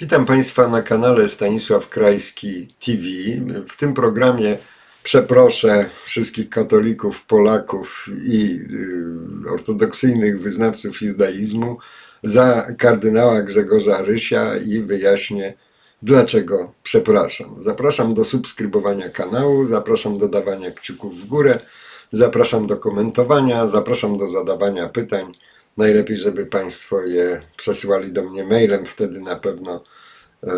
Witam Państwa na kanale Stanisław Krajski TV. W tym programie przeproszę wszystkich katolików, Polaków i y, ortodoksyjnych wyznawców judaizmu za kardynała Grzegorza Rysia i wyjaśnię, dlaczego przepraszam. Zapraszam do subskrybowania kanału, zapraszam do dawania kciuków w górę, zapraszam do komentowania, zapraszam do zadawania pytań. Najlepiej, żeby Państwo je przesyłali do mnie mailem, wtedy na pewno e,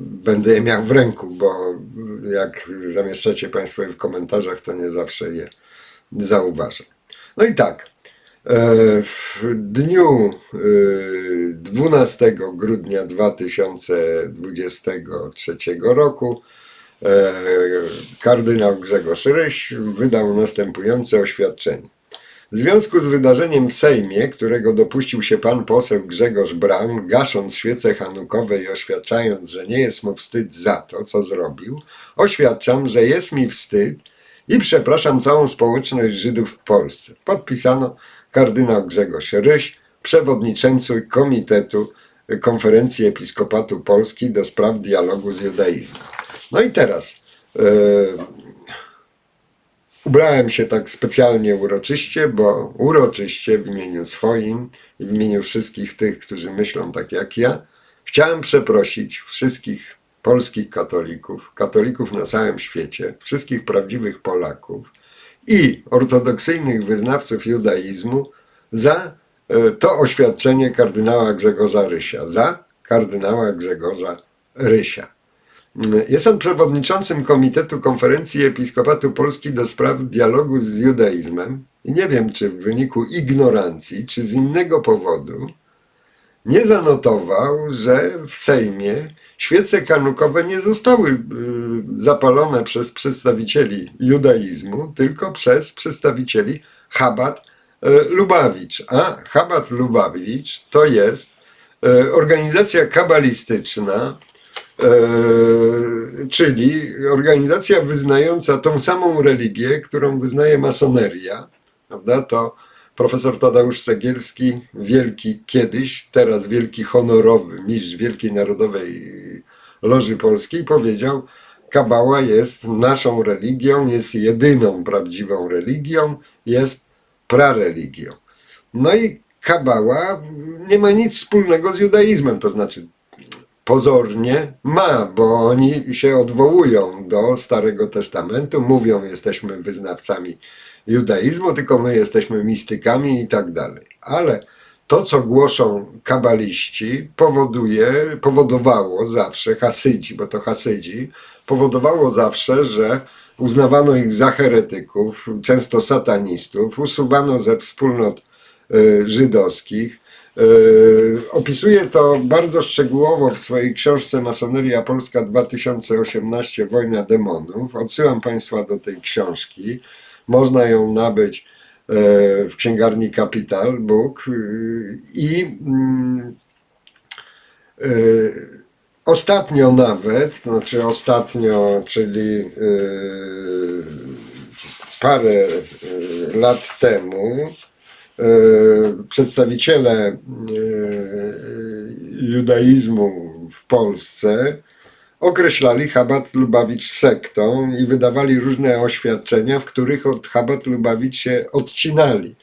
będę je miał w ręku, bo jak zamieszczacie Państwo je w komentarzach, to nie zawsze je zauważę. No i tak, e, w dniu e, 12 grudnia 2023 roku e, kardynał Grzegorz Ryś wydał następujące oświadczenie. W związku z wydarzeniem w Sejmie, którego dopuścił się pan poseł Grzegorz Braun, gasząc świece hanukowe i oświadczając, że nie jest mu wstyd za to, co zrobił, oświadczam, że jest mi wstyd i przepraszam całą społeczność Żydów w Polsce. Podpisano kardynał Grzegorz Ryś, przewodniczący Komitetu Konferencji Episkopatu Polski do spraw dialogu z judaizmem. No i teraz. e, Ubrałem się tak specjalnie uroczyście, bo uroczyście w imieniu swoim i w imieniu wszystkich tych, którzy myślą tak jak ja, chciałem przeprosić wszystkich polskich katolików, katolików na całym świecie, wszystkich prawdziwych Polaków i ortodoksyjnych wyznawców judaizmu za e, to oświadczenie kardynała Grzegorza Rysia, za kardynała Grzegorza Rysia. Jestem przewodniczącym Komitetu Konferencji Episkopatu Polski do spraw dialogu z judaizmem i nie wiem, czy w wyniku ignorancji, czy z innego powodu, nie zanotował, że w Sejmie świece kanukowe nie zostały y, zapalone przez przedstawicieli judaizmu, tylko przez przedstawicieli Chabad y, Lubawicz. A Chabad Lubawicz to jest y, organizacja kabalistyczna, E, czyli organizacja wyznająca tą samą religię, którą wyznaje masoneria, prawda? To profesor Tadeusz Cegielski, wielki kiedyś, teraz wielki honorowy mistrz Wielkiej Narodowej Loży Polskiej, powiedział: Kabała jest naszą religią, jest jedyną prawdziwą religią, jest prareligią. No i Kabała nie ma nic wspólnego z judaizmem, to znaczy pozornie ma, bo oni się odwołują do Starego Testamentu, mówią, jesteśmy wyznawcami judaizmu, tylko my jesteśmy mistykami i tak dalej. Ale to, co głoszą kabaliści, powoduje, powodowało zawsze, hasydzi, bo to hasydzi, powodowało zawsze, że uznawano ich za heretyków, często satanistów, usuwano ze wspólnot y, żydowskich, Opisuje to bardzo szczegółowo w swojej książce Masoneria Polska 2018 Wojna demonów. Odsyłam Państwa do tej książki. Można ją nabyć yy, w księgarni Capital Book yy, i mm, ostatnio nawet, znaczy ostatnio, czyli parę lat temu, E, przedstawiciele e, judaizmu w Polsce określali Chabad Lubawicz sektą i wydawali różne oświadczenia, w których od Chabad Lubawicz się odcinali.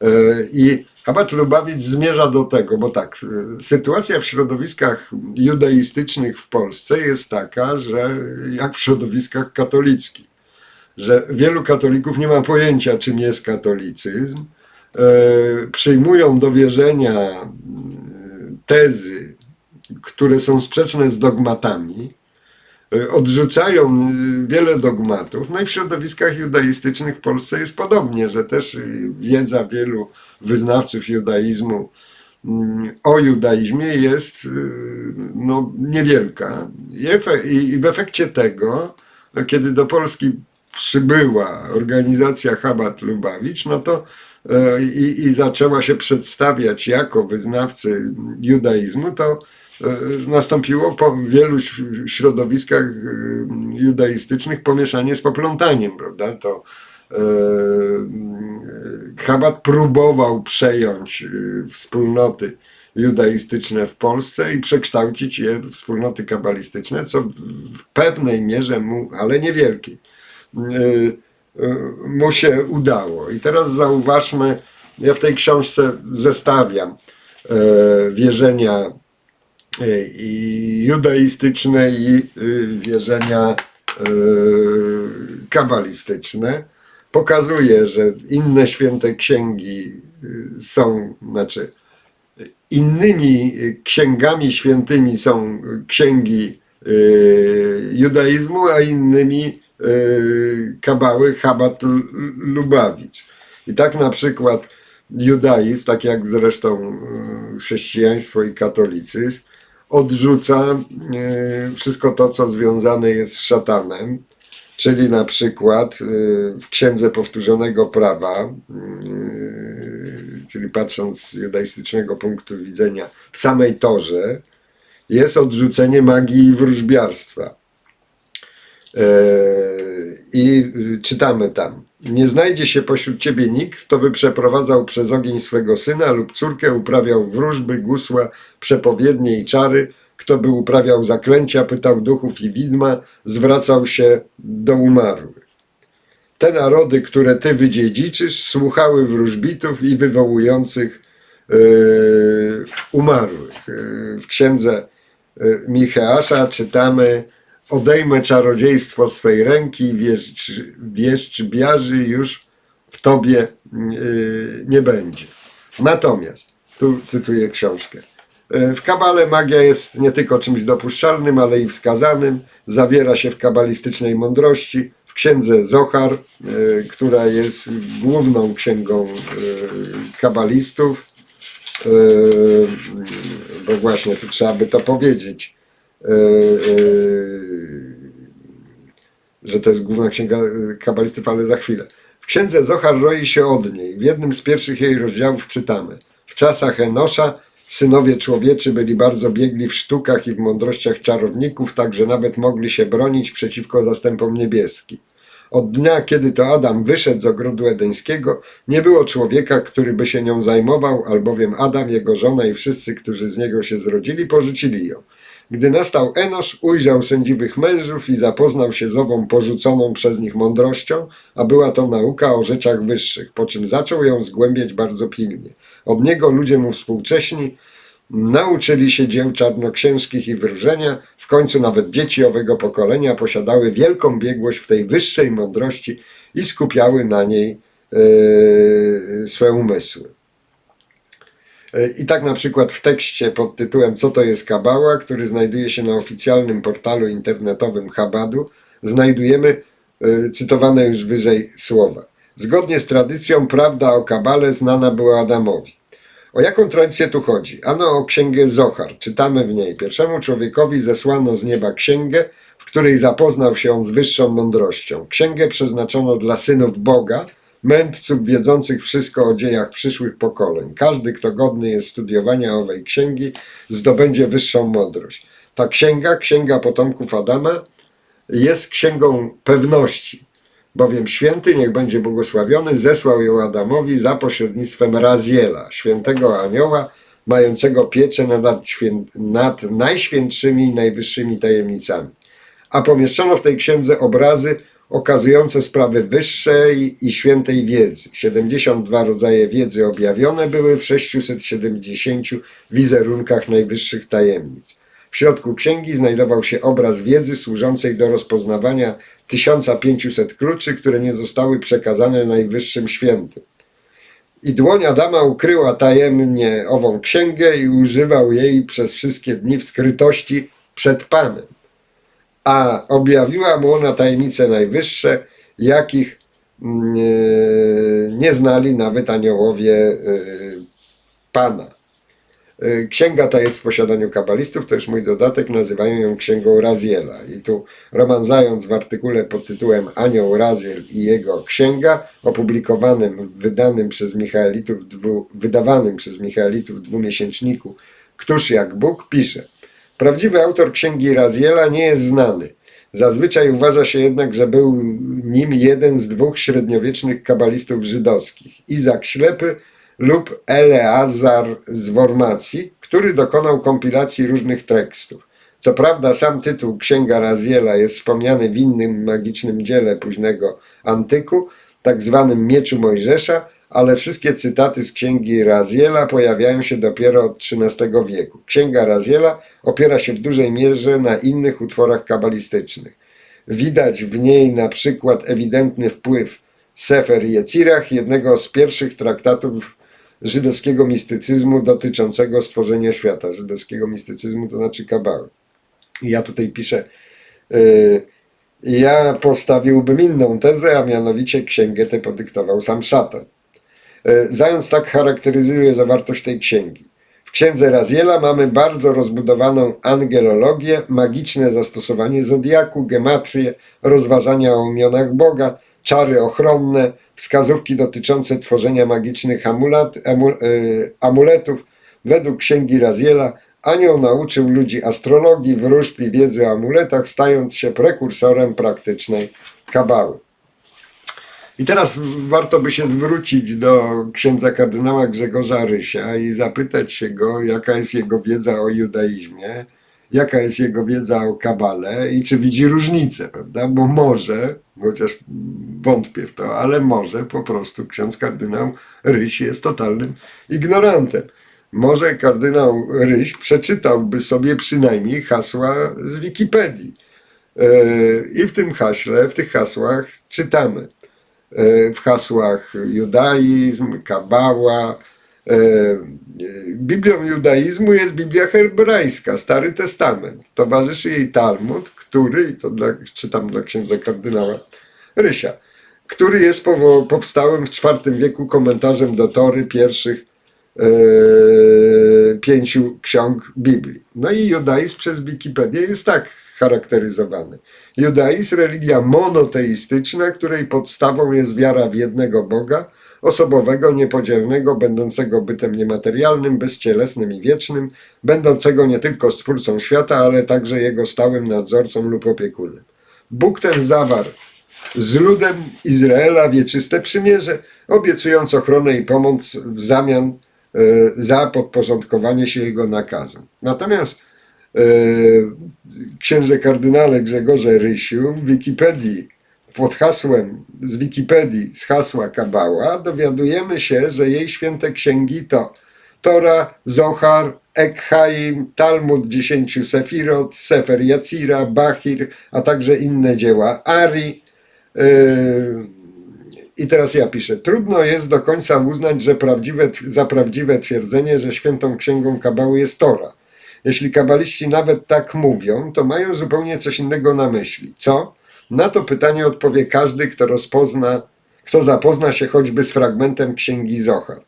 E, I Chabad Lubawicz zmierza do tego, bo tak, sytuacja w środowiskach judaistycznych w Polsce jest taka, że jak w środowiskach katolickich, że wielu katolików nie ma pojęcia, czym jest katolicyzm, E, przyjmują do wierzenia e, tezy, które są sprzeczne z dogmatami, e, odrzucają wiele dogmatów. No i w środowiskach judaistycznych w Polsce jest podobnie, że też wiedza wielu wyznawców judaizmu mm, o judaizmie jest no, niewielka. I w efekcie tego, kiedy do Polski przybyła organizacja Chabad Lubawicz, no to E, i, i zaczęła się przedstawiać jako wyznawcy judaizmu, to e, nastąpiło po wielu środowiskach e, judaistycznych pomieszanie z poplątaniem, prawda? To Chabad próbował przejąć wspólnoty judaistyczne w Polsce i przekształcić je w wspólnoty kabalistyczne, co w- pewnej mierze mu, ale niewielkiej, mu się udało. I teraz zauważmy, ja w tej książce zestawiam e, wierzenia e, i judaistyczne i y, wierzenia kabalistyczne. Pokazuje, że inne święte księgi y, są, znaczy innymi y, księgami świętymi są księgi y, judaizmu, a innymi y, kabały Chabad L- Lubawicz. I tak na przykład judaizm, tak jak zresztą y, chrześcijaństwo i katolicyzm, odrzuca y, wszystko to, co związane jest z szatanem, czyli na przykład y, w Księdze Powtórzonego Prawa, y, czyli patrząc z judaistycznego punktu widzenia, w samej Torze jest odrzucenie magii i wróżbiarstwa. E, I y, czytamy tam. Nie znajdzie się pośród ciebie nikt, kto by przeprowadzał przez ogień swego syna lub córkę, uprawiał wróżby, gusła, przepowiednie i czary, kto by uprawiał zaklęcia, pytał duchów i widma, zwracał się do umarłych. Te narody, które ty wydziedziczysz, słuchały wróżbitów i wywołujących e, umarłych. W księdze Micheasza czytamy Odejmę czarodziejstwo z Twej ręki, wieszcz, wieszczbiarzy już w Tobie e, nie będzie. Natomiast, tu cytuję książkę, e, w kabale magia jest nie tylko czymś dopuszczalnym, ale i wskazanym. Zawiera się w kabalistycznej mądrości, w księdze Zohar, e, która jest główną księgą kabalistów. Bo właśnie tu trzeba by to powiedzieć, że to jest główna księga e, kabalistów, ale za chwilę. W księdze Zohar roi się od niej. W jednym z pierwszych jej rozdziałów czytamy. W czasach Enosza synowie człowieczy byli bardzo biegli w sztukach i w mądrościach czarowników, tak że nawet mogli się bronić przeciwko zastępom niebieskim. Od dnia, kiedy to Adam wyszedł z ogrodu edeńskiego, nie było człowieka, który by się nią zajmował, albowiem Adam, jego żona i wszyscy, którzy z niego się zrodzili, porzucili ją. Gdy nastał Enosz, ujrzał sędziwych mężów i zapoznał się z ową porzuconą przez nich mądrością, a była to nauka o rzeczach wyższych, po czym zaczął ją zgłębiać bardzo pilnie. Od niego ludzie mu współcześni nauczyli się dzieł czarnoksiężkich i wróżenia, w końcu nawet dzieci owego pokolenia posiadały wielką biegłość w tej wyższej mądrości i skupiały na niej e, swe umysły. E, I tak na przykład w tekście pod tytułem Co to jest Kabała, który znajduje się na oficjalnym portalu internetowym Chabadu, znajdujemy e, cytowane już wyżej słowa. Zgodnie z tradycją prawda o Kabale znana była Adamowi. O jaką tradycję tu chodzi? Ano o księgę Zohar. Czytamy w niej. Pierwszemu człowiekowi zesłano z nieba księgę, w której zapoznał się on z wyższą mądrością. Księgę przeznaczono dla synów Boga, mędrców wiedzących wszystko o dziejach przyszłych pokoleń. Każdy, kto godny jest studiowania owej księgi, zdobędzie wyższą mądrość. Ta księga, księga potomków Adama, jest księgą pewności, bowiem święty, niech będzie błogosławiony, zesłał ją Adamowi za pośrednictwem Raziela, świętego anioła, mającego pieczę nad, nad najświętszymi i najwyższymi tajemnicami. A pomieszczono w tej księdze obrazy okazujące sprawy wyższej i świętej wiedzy. 72 rodzaje wiedzy objawione były w 670 wizerunkach najwyższych tajemnic. W środku księgi znajdował się obraz wiedzy służącej do rozpoznawania 1500 kluczy, które nie zostały przekazane najwyższym świętym. I dłoń Adama ukryła tajemnie ową księgę i używał jej przez wszystkie dni w skrytości przed Panem. A objawiła mu ona tajemnice najwyższe, jakich mm, e, nie znali nawet aniołowie e, Pana. E, Księga ta jest w posiadaniu kabalistów, to już mój dodatek, nazywają ją księgą Raziela. I tu Roman Zając w artykule pod tytułem Anioł Raziel i jego księga, opublikowanym, wydanym przez Michaelitów, dwu, wydawanym przez Michaelitów dwumiesięczniku Któż jak Bóg, pisze Prawdziwy autor księgi Raziela nie jest znany. Zazwyczaj uważa się jednak, że był nim jeden z dwóch średniowiecznych kabalistów żydowskich, Izak Ślepy lub Eleazar z Wormacji, który dokonał kompilacji różnych tekstów. Co prawda sam tytuł Księga Raziela jest wspomniany w innym magicznym dziele późnego antyku, tak zwanym Mieczu Mojżesza, ale wszystkie cytaty z Księgi Raziela pojawiają się dopiero od XIII wieku. Księga Raziela opiera się w dużej mierze na innych utworach kabalistycznych. Widać w niej na przykład ewidentny wpływ Sefer Jecirach, jednego z pierwszych traktatów żydowskiego mistycyzmu dotyczącego stworzenia świata. Żydowskiego mistycyzmu to znaczy kabały. I ja tutaj piszę, yy, ja postawiłbym inną tezę, a mianowicie księgę tę podyktował sam szatan. Yy, Zając tak charakteryzuje zawartość tej księgi. W księdze Raziela mamy bardzo rozbudowaną angelologię, magiczne zastosowanie zodiaku, gematrię, rozważania o imionach Boga, czary ochronne, wskazówki dotyczące tworzenia magicznych y, amuletów. Według księgi Raziela anioł nauczył ludzi astrologii, wróżb i wiedzy o amuletach, stając się prekursorem praktycznej kabały. I teraz warto by się zwrócić do księdza kardynała Grzegorza Rysia i zapytać się go, jaka jest jego wiedza o judaizmie, jaka jest jego wiedza o kabale i czy widzi różnicę, prawda? Bo może, chociaż wątpię w to, ale może po prostu ksiądz kardynał Ryś jest totalnym ignorantem. Może kardynał Ryś przeczytałby sobie przynajmniej hasła z Wikipedii. Yy, I w tym haśle, w tych hasłach czytamy e, w hasłach judaizm, kabała. E, Biblią judaizmu jest Biblia hebrajska, Stary Testament. Towarzyszy jej Talmud, który, to dla, czytam dla księdza kardynała Rysia, który jest powstałym w IV wieku komentarzem do Tory pierwszych e, pięciu ksiąg Biblii. No i judaizm przez Wikipedię jest tak charakteryzowany. Judaizm religia monoteistyczna, której podstawą jest wiara w jednego Boga, osobowego, niepodzielnego, będącego bytem niematerialnym, bezcielesnym i wiecznym, będącego nie tylko stwórcą świata, ale także jego stałym nadzorcą lub opiekunem. Bóg ten zawarł z ludem Izraela wieczyste przymierze, obiecując ochronę i pomoc w zamian e, za podporządkowanie się jego nakazom. Natomiast księże kardynale Grzegorze Rysiu w Wikipedii pod hasłem z Wikipedii z hasła Kabała dowiadujemy się, że jej święte księgi to Tora, Zohar, Ekhaim, Talmud dziesięciu Sefirot, Sefer Jacira, Bachir, a także inne dzieła Ari. Yy, I teraz ja piszę. Trudno jest do końca uznać, że prawdziwe, za prawdziwe twierdzenie, że świętą księgą Kabały jest Tora. Jeśli kabaliści nawet tak mówią, to mają zupełnie coś innego na myśli. Co? Na to pytanie odpowie każdy, kto rozpozna, kto zapozna się choćby z fragmentem księgi Zohar.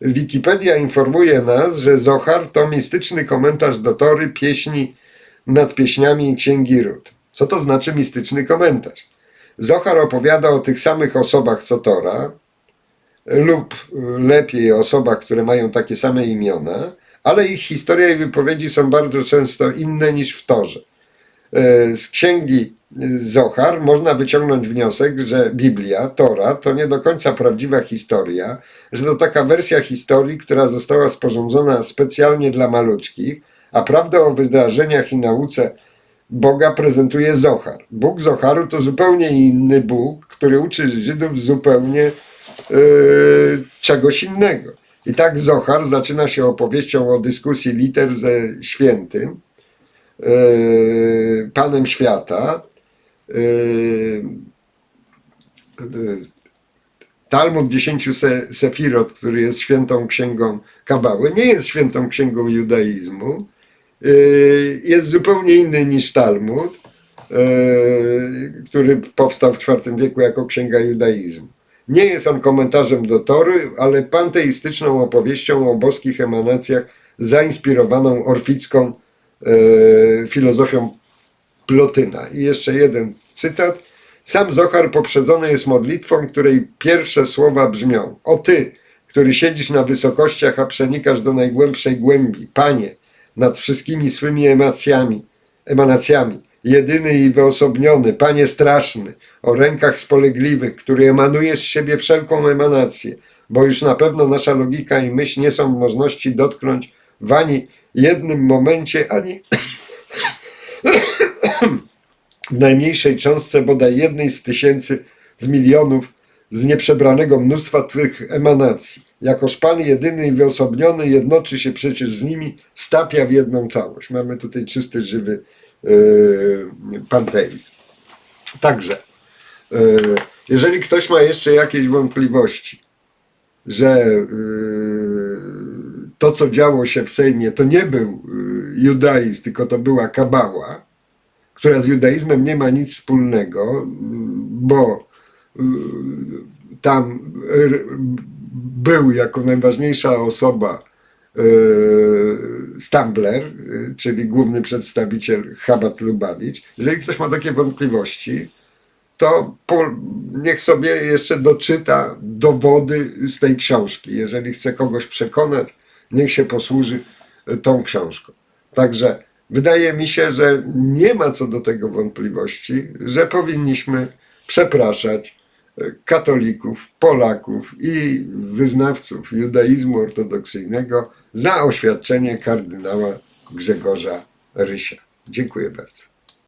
Wikipedia informuje nas, że Zohar to mistyczny komentarz do Tory, pieśni nad pieśniami księgi Rut. Co to znaczy mistyczny komentarz? Zohar opowiada o tych samych osobach co Tora, lub lepiej o osobach, które mają takie same imiona, ale ich historia i wypowiedzi są bardzo często inne niż w Torze. E, Z księgi Zohar można wyciągnąć wniosek, że Biblia, Tora, to nie do końca prawdziwa historia, że to taka wersja historii, która została sporządzona specjalnie dla maluczkich, a prawdę o wydarzeniach i nauce Boga prezentuje Zohar. Bóg Zoharu to zupełnie inny Bóg, który uczy Żydów zupełnie e, czegoś innego. I tak Zohar zaczyna się opowieścią o dyskusji liter ze świętym, e, Panem Świata. e, e, Talmud dziesięciu se, Sefirot, który jest świętą księgą Kabały, nie jest świętą księgą judaizmu. Jest zupełnie inny niż Talmud, który powstał w IV wieku jako księga judaizmu. Nie jest on komentarzem do Tory, ale panteistyczną opowieścią o boskich emanacjach zainspirowaną orficką e, filozofią Plotyna. I jeszcze jeden cytat. Sam Zohar poprzedzony jest modlitwą, której pierwsze słowa brzmią: O ty, który siedzisz na wysokościach, a przenikasz do najgłębszej głębi, Panie, nad wszystkimi swymi emacjami, emanacjami, jedyny i wyosobniony, Panie straszny, o rękach spolegliwych, który emanuje z siebie wszelką emanację, bo już na pewno nasza logika i myśl nie są w możności dotknąć wani jednym momencie, ani w najmniejszej cząstce bodaj jednej z tysięcy, z milionów, z nieprzebranego mnóstwa Twych emanacji. Jakoż Pan jedyny i wyosobniony jednoczy się przecież z nimi, stapia w jedną całość. Mamy tutaj czysty, żywy panteizm. Także, yy, jeżeli ktoś ma jeszcze jakieś wątpliwości, że yy, to, co działo się w Sejmie, to nie był judaizm, tylko to była kabała, która z judaizmem nie ma nic wspólnego, bo y, tam był jako najważniejsza osoba y, Stambler, y, czyli główny przedstawiciel Chabad Lubawicz. Jeżeli ktoś ma takie wątpliwości, to po, niech sobie jeszcze doczyta dowody z tej książki. Jeżeli chce kogoś przekonać, niech się posłuży y, tą książką. Także wydaje mi się, że nie ma co do tego wątpliwości, że powinniśmy przepraszać katolików, Polaków i wyznawców judaizmu ortodoksyjnego za oświadczenie kardynała Grzegorza Rysia. Dziękuję bardzo.